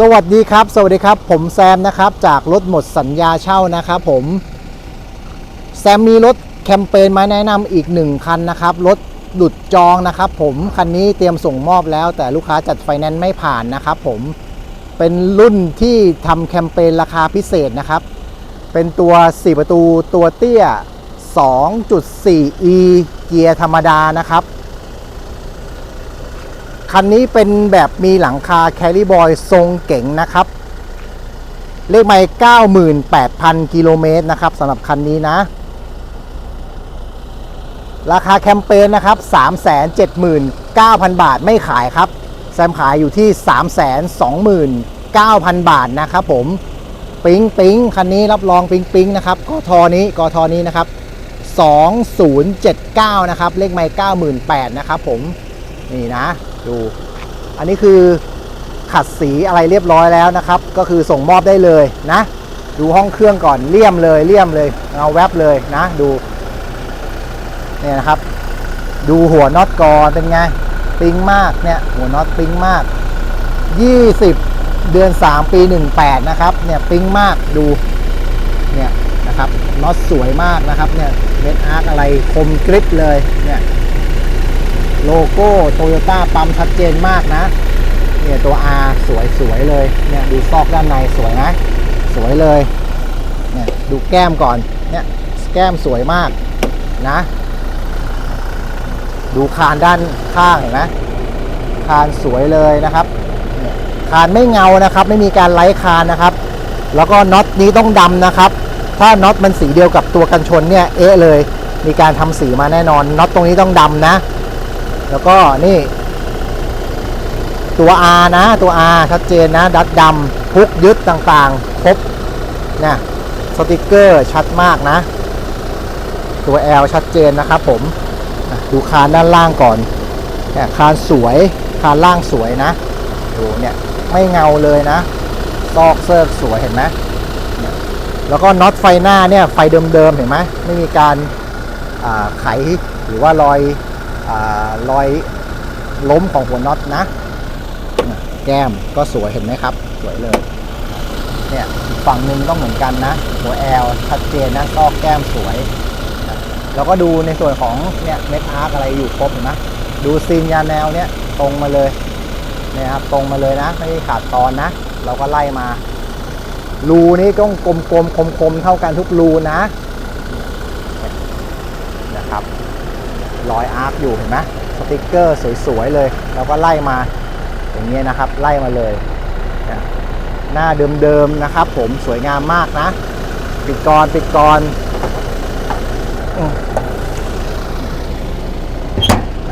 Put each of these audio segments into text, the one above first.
สวัสดีครับ สวัสดีครับ ผมแซมนะครับ จากรถหมดสัญญาเช่านะครับผม แซมมีรถแคมเปญมาแนะนำอีกหนึ่งคันนะครับ รถหลุดจองนะครับ ผมคันนี้เตรียมส่งมอบแล้ว แต่ลูกค้าจัดไฟแนนซ์ไม่ผ่านนะครับ ผมเป็นรุ่นที่ทำแคมเปญราคาพิเศษนะครับ เป็นตัว 4 ประตูตัวเตี้ย 2.4e เกียร์ธรรมดานะครับ คันนี้เป็นแบบมีหลังคาแคริบอยทรงเก๋งนะครับ เลขไมล์98,000 กิโลเมตรนะครับสำหรับคันนี้นะ ราคาแคมเปญนะครับ 379,000 บาทไม่ขายครับ แซมขายอยู่ที่ 329,000 บาทนะครับผมปิ๊งปิ๊งคันนี้รับรองปิ๊งปิ๊งนะครับกทนี้กทนี้นะครับ 2079 นะครับ เลขไมล์98,000 นะครับผม นี่นะ ดู อันนี้คือขัดสีอะไรเรียบร้อยแล้วนะครับ ก็คือส่งมอบได้เลยนะ ดูห้องเครื่องก่อนเลี่ยมเลยเลี่ยมเลยเอาแวบเลยนะ ดูเนี่ยนะครับ ดูหัวน็อตก่อนเป็นไงปิ๊งมากเนี่ยหัวน็อตปิ๊งมาก 20 เดือน 3 ปี 18 นะครับเนี่ยปิ๊งมากดูเนี่ยนะครับน็อตสวยมากนะครับเนี่ยเม็ดอาร์คอะไรคมกริบเลยเนี่ย โลโก้โตโยต้าปั๊มชัดเจนมากนะ เนี่ยตัว R สวยสวยเลย เนี่ยดูซอกด้านในสวยนะ สวยเลย เนี่ยดูแก้มก่อน เนี่ยแก้มสวยมากนะ ดูคานด้านข้างเห็นไหมคานสวยเลยนะครับคานไม่เงานะครับ ไม่มีการไล่คานนะครับ แล้วก็น็อตนี้ต้องดำนะครับ ถ้าน็อตมันสีเดียวกับตัวกันชนเนี่ยเอ๊ะเลย มีการทำสีมาแน่นอนน็อตตรงนี้ต้องดำนะ แล้วก็นี่ ตัว R นะ ตัว R ชัดเจนนะ ดัดดำพุกยึดต่างๆ ครบนะสติกเกอร์ชัดมากนะ ตัว L ชัดเจนนะครับผมดูคานด้านล่างก่อนเนี่ยคานสวยคานล่างสวยนะดูเนี่ยไม่เงาเลยนะ ซอกเซิร์กสวยเห็นไหมแล้วก็น็อตไฟหน้าเนี่ยไฟเดิมๆเห็นไหมไม่มีการาไขหรือว่ารอย รอยล้มของหัวน็อตนะ แก้มก็สวยเห็นไหมครับ สวยเลย เนี่ยฝั่งหนึ่งต้องเหมือนกันนะ หัวแอลชัดเจนนะซอกแก้มสวย แล้วก็ดูในส่วนของเนี่ยเม็ดอาร์คอะไรอยู่ครบเห็นไหมดูซีนยาแนวเนี่ยตรงมาเลยเนี่ยครับตรงมาเลยนะ ไม่ได้ขาดตอนนะ เราก็ไล่มา รูนี้ต้องกลมๆคมๆเท่ากันทุกรูนะนะครับ รอยอาร์คอยู่เห็นไหมสติกเกอร์สวยๆเลย แล้วก็ไล่มาอย่างเงี้ยนะครับ ไล่มาเลยนะหน้าเดิมๆนะครับ ผมสวยงามมากนะ ปิดกรปิดกร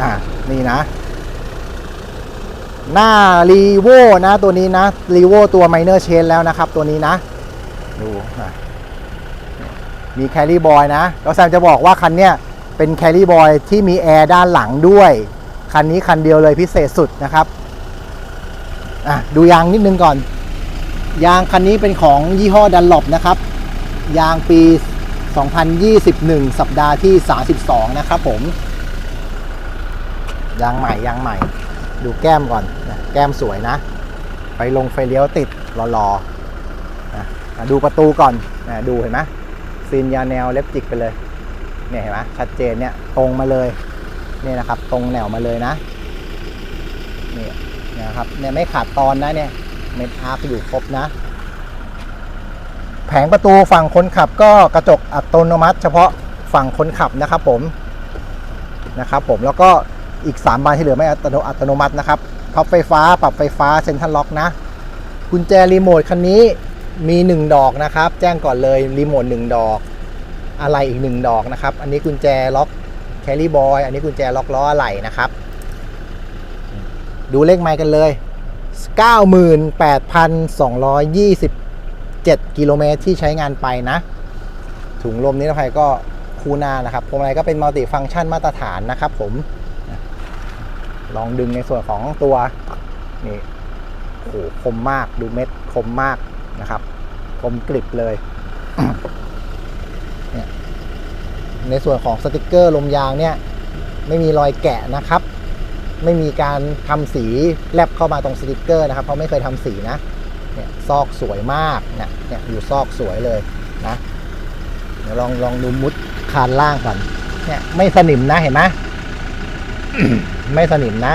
อ่านี่นะ หน้ารีโวนะตัวนี้นะรีโวตัวไมเนอร์เชนแล้วนะครับ ตัวนี้นะ ดูนะมีแครี่บอยนะแล้วแซมจะบอกว่าคันเนี้ย เป็นแครี่บอยที่มีแอร์ด้านหลังด้วย คันนี้คันเดียวเลยพิเศษสุดนะครับอะดูยางนิดนึงก่อน ยางคันนี้เป็นของยี่ห้อดันลบนะครับ ยางปี 2021 สัปดาห์ที่ 32 นะครับผม ยางใหม่ยางใหม่ ดูแก้มก่อนนะแก้มสวยนะ ไฟลงไฟเลี้ยวติดรอๆนะอะดูประตูก่อนนะดูเห็นไหมซีนยาแนวเล็บจิกไปเลย เนี่ยเห็นไหมชัดเจนเนี่ยตรงมาเลยเนี่ยนะครับ ตรงแนวมาเลยนะนี่นะครับเนี่ยไม่ขาดตอนนะเนี่ยเม็ดอาร์คอยู่ครบนะ แผงประตูฝั่งคนขับก็กระจกอัตโนมัติ เฉพาะฝั่งคนขับนะครับผมนะครับผมแล้วก็อีก 3 บานที่เหลือไม่อัตโนอัตโนมัตินะครับพับไฟฟ้าปรับไฟฟ้าเซ็นทรัลล็อกนะ กุญแจรีโมทคันนี้มี 1 ดอกนะครับ แจ้งก่อนเลยรีโมท1ดอก อะไรอีกหนึ่งดอกนะครับ อันนี้กุญแจล็อกแคลรี่บอยอันนี้กุญแจล็อกล้ออะไหล่นะครับ ดูเลขไมล์กันเลย 98,227 กิโลเมตรที่ใช้งานไปนะ ถุงลมนิรภัยก็คูนานะครับพวงมาลัยก็เป็นมัลติฟังก์ชันมาตรฐานนะครับผม ลองดึงในส่วนของตัว นี่โอ้โหคมมากดูเม็ดคมมากนะครับ คมกริบเลย ในส่วนของสติกเกอร์ลมยางเนี่ยไม่มีรอยแกะนะครับ ไม่มีการทำสีแลบเข้ามาตรงสติกเกอร์นะครับเพราะไม่เคยทำสีนะเนี่ยซอกสวยมากเนี่ยเนี่ยอยู่ซอกสวยเลยนะเดี๋ยวลองลองดูมุดคานล่างก่อนเนี่ยไม่สนิมนะเห็นไหมไม่สนิมนะ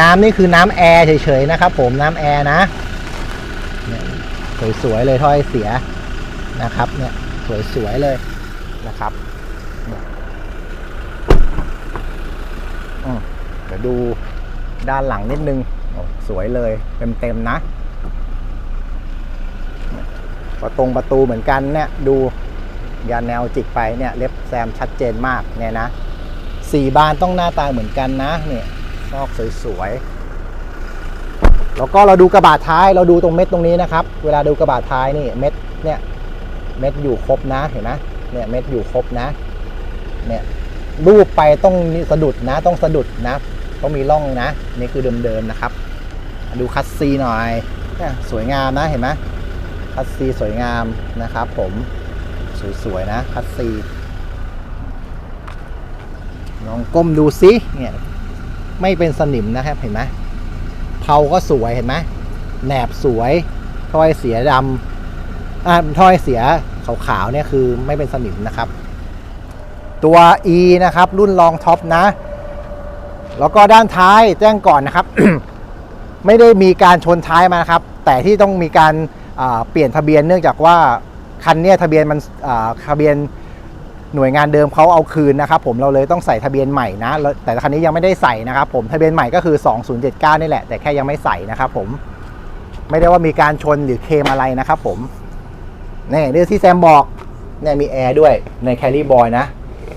น้ำนี่คือน้ำแอร์เฉยๆนะครับผมน้ำแอร์นะเนี่ยสวยๆเลยถ้อยเสียนะครับเนี่ยสวยๆเลยนะครับเนี่ยอืมเดี๋ยวดูด้านหลังนิดนึงสวยเลยเต็มๆนะเนี่ยประตงประตูเหมือนกันเนี่ยดูยาแนวจิกไปเนี่ยเล็บแซมชัดเจนมากเนี่ยนะสี่บานต้องหน้าตาเหมือนกันนะเนี่ยซอกสวยๆแล้วก็เราดูกระบะท้ายเราดูตรงเม็ดตรงนี้นะครับ เวลาดูกระบะท้ายนี่เม็ดเนี่ยเม็ดอยู่ครบนะเห็นไหมเนี่ยเม็ดอยู่ครบนะเนี่ยรูปไปต้องสะดุดนะต้องสะดุดนะ ต้องมีร่องนะนี่คือเดิมๆนะครับ ดูคัสซีหน่อยสวยงามนะเห็นไหมคัสซีสวยงามนะครับ ผมสวยๆนะคัสซีลองก้มดูซิเนี่ยไม่เป็นสนิมนะครับเห็นไหมเผาก็สวยเห็นไหมแหนบสวยถ้อยเสียดำอ่าถ้อยเสียขาวๆเนี่ยคือไม่เป็นสนิมนะครับ ตัว E นะครับ รุ่นรองท็อปนะ แล้วก็ด้านท้ายแจ้งก่อนนะครับ ไม่ได้มีการชนท้ายมานะครับ แต่ที่ต้องมีการเปลี่ยนทะเบียนเนื่องจากว่าคันนี้ทะเบียนมันทะเบียนหน่วยงานเดิมเขาเอาคืนนะครับ ผมเราเลยต้องใส่ทะเบียนใหม่นะ แต่คันนี้ยังไม่ได้ใส่นะครับ ผมทะเบียนใหม่ก็คือ 2079 นี่แหละ แต่แค่ยังไม่ใส่นะครับ ผมไม่ได้ว่ามีการชนหรือเคมอะไรนะครับ ผมนี่เรื่องที่แซมบอกเนี่ยมีแอร์ด้วยในแคลรี่บอยนะ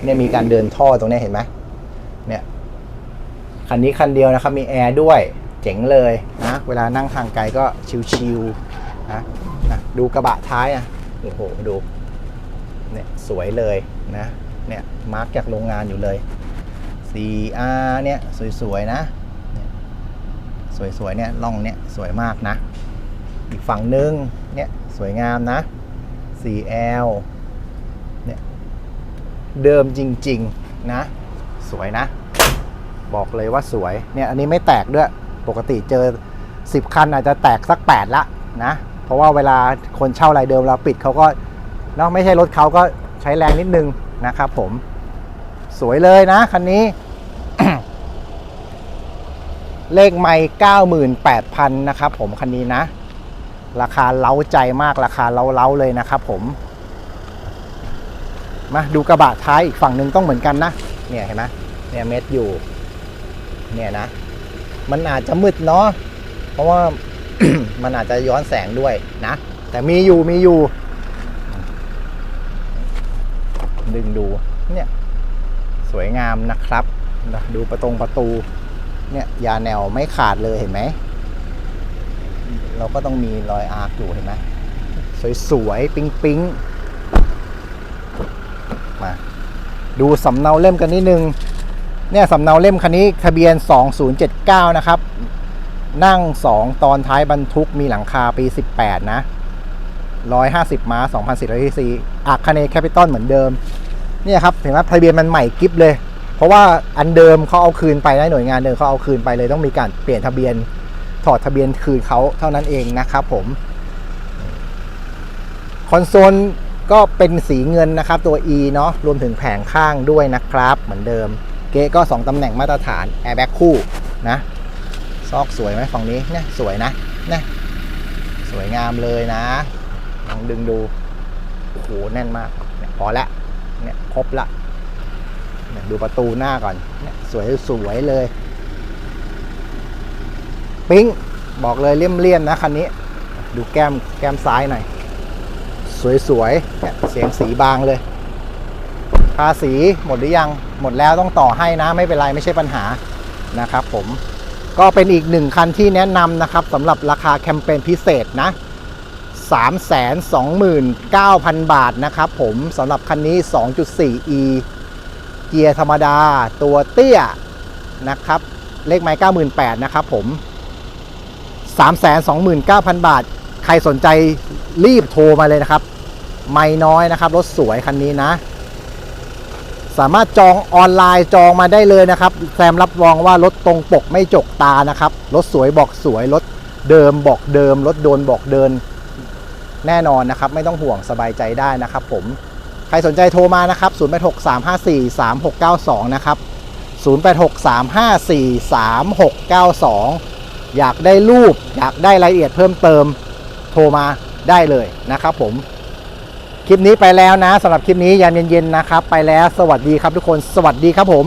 เนี่ยมีการเดินท่อตรงนี้เห็นไหมเนี่ย คันนี้คันเดียวนะครับมีแอร์ด้วยเจ๋งเลยนะเวลานั่งทางไกลก็ชิวๆนะนะดูกระบะท้ายอะโอ้โหดูเนี่ยสวยเลยนะเนี่ยมาร์กจากโรงงานอยู่เลย 4R เนี่ยสวยๆนะสวยๆเนี่ยล่องเนี่ยสวยมากนะ อีกฝั่งนึงเนี่ยสวยงามนะ 4L เนี่ยเดิมจริง ๆ นะ สวยนะ บอกเลยว่าสวยเนี่ยอันนี้ไม่แตกด้วยปกติเจอ 10 คันอาจจะแตกสัก 8 ละนะ เพราะว่าเวลาคนเช่ารายเดิมเราปิดเขาก็เนาะไม่ใช่รถเขาก็ใช้แรงนิดนึงนะครับผมสวยเลยนะคันนี้ เลขไม่98,000 นะครับผมคันนี้นะ ราคาเล้าใจมากราคาเล้าๆเลยนะครับผม มาดูกระบะท้ายอีกฝั่งหนึ่งต้องเหมือนกันนะ เนี่ยเห็นไหมเนี่ยเม็ดอยู่ เนี่ยนะ มันอาจจะมืดเนาะเพราะว่ามันอาจจะย้อนแสงด้วยนะ แต่มีอยู่มีอยู่ ดึงดูเนี่ยสวยงามนะครับ ดูประตงประตู เนี่ยยาแนวไม่ขาดเลยเห็นไหม เราก็ต้องมีรอยอาร์คอยู่เห็นไหมสวยๆ ปิ๊งๆ มา ดูสำเนาเล่มกันนิดนึง เนี่ยสำเนาเล่มคันนี้ทะเบียน 2079 นะครับ นั่ง 2 ตอนท้ายบรรทุกมีหลังคาปี 18 นะ 150 ม้า 2,400ซีอักคเนแคปิตอลเหมือนเดิม เนี่ยครับเห็นไหมทะเบียนมันใหม่กิฟเลย เพราะว่าอันเดิมเขาเอาคืนไปนะหน่วยงานเดิมเขาเอาคืนไปเลยต้องมีการเปลี่ยนทะเบียนถอดทะเบียนคืนเขาเท่านั้นเองนะครับผมคอนโซลก็เป็นสีเงินนะครับตัว E เนาะรวมถึงแผงข้างด้วยนะครับ เหมือนเดิม ก๊ก็ 2 ตำแหน่งมาตรฐานแอร์แบ็กคู่นะซอกสวยไหมฝั่งนี้เนี่ยสวยนะเนี่ยสวยงามเลยนะลองดึงดูโอ้โหแน่นมากเนี่ยพอละเนี่ยครบละเนี่ยดูประตูหน้าก่อนเนี่ยสวยสวยเลยปิ๊งบอกเลยเลี่ยมๆนะคันนี้ ดูแก้มแก้มซ้ายหน่อยสวยๆเนี่ยเสียงสีบางเลย ภาษีหมดหรือยังหมดแล้วต้องต่อให้นะไม่เป็นไรไม่ใช่ปัญหานะครับผมก็เป็นอีกหนึ่งคันที่แนะนำนะครับสำหรับราคาแคมเปญพิเศษนะ 329,000 บาทนะครับผมสำหรับคันนี้ 2.4e เกียร์ธรรมดาตัวเตี้ยนะครับ เลขไม้98,000นะครับผม 329,000 บาท ใครสนใจรีบโทรมาเลยนะครับ ไม่น้อยนะครับ รถสวยคันนี้นะ สามารถจองออนไลน์จองมาได้เลยนะครับแซมรับรองว่ารถตรงปกไม่จกตานะครับรถสวยบอกสวยรถเดิมบอกเดิมรถโดนบอกเดินแน่นอนนะครับ ไม่ต้องห่วงสบายใจได้นะครับ ผมใครสนใจโทรมานะครับ 0863543692 นะครับ 0863543692 อยากได้รูป อยากได้รายละเอียดเพิ่มเติมโทรมาได้เลยนะครับผม คลิปนี้ไปแล้วนะสำหรับคลิปนี้ยามเย็นๆนะครับ ไปแล้วสวัสดีครับทุกคน สวัสดีครับผม